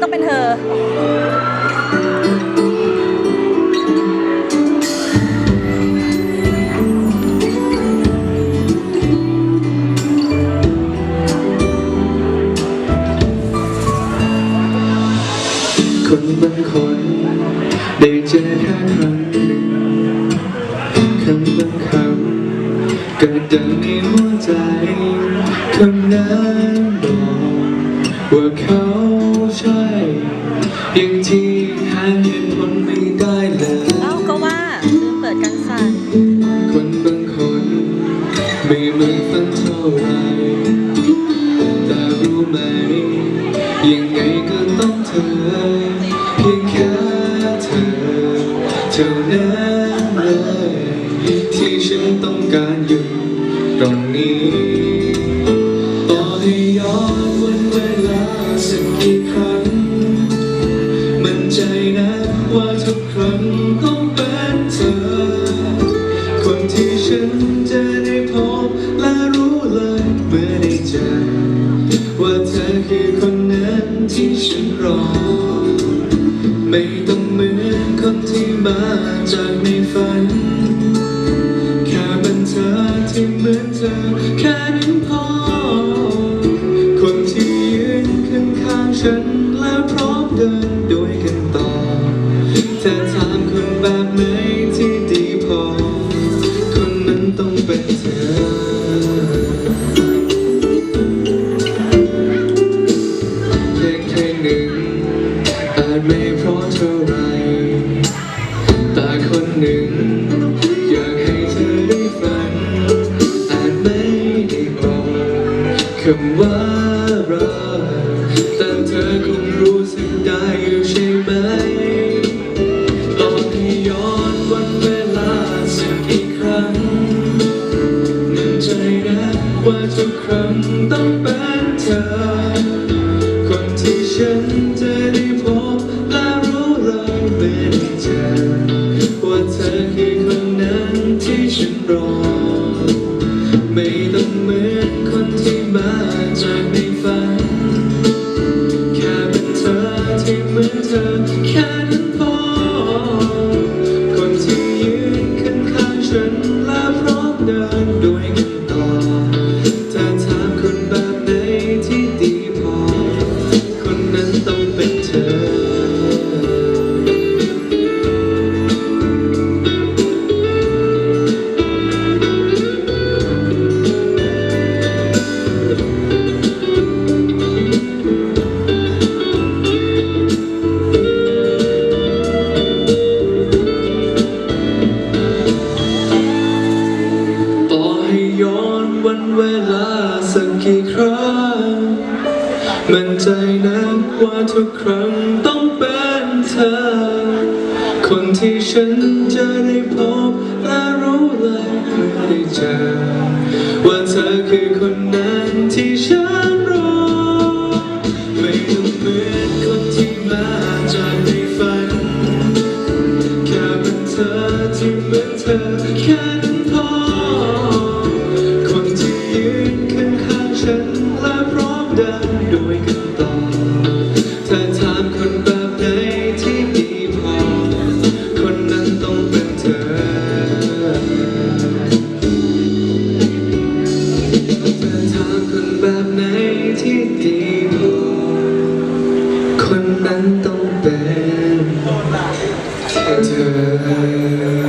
ต้องเป็นเธอ คนบางคนได้เจอแค่ครั้งหนึ่งคำบางคำเกิดดังในหัวใจคำนั้นบอกว่าเขา ใช่อย่างที่หาเหตุผลไม่ได้เลยเอ้าก็ว่าลืมเปิดกันสั่นคนบางคนไม่เหมือนฝันเท่าไหรแต่รู้ไหม ยังไงก็ต้องเธอ เพียงแค่เธอเท่านั้นเลยที่ฉันต้องการอยู่ตรงนี้ ฉันจะได้พบและรู้เลยเมื่อได้เจอว่าเธอคือคนนั้นที่ฉันรอ ไม่ต้องเหมือนคนที่มาจากในฝัน แค่เป็นเธอที่เหมือนเธอแค่นั้นพอ คนที่ยืนข้างๆฉันและพร้อมเดินด้วยกันต่อ นั้นต้องเป็นเธอเพลง ว่าทุกครั้งต้องเป็นเธอ มั่นใจนะว่าทุกครั้งต้องเป็นเธอ คนที่ฉันจะได้พบและรู้เลยเมื่อได้เจอว่าเธอคือคนนั้น do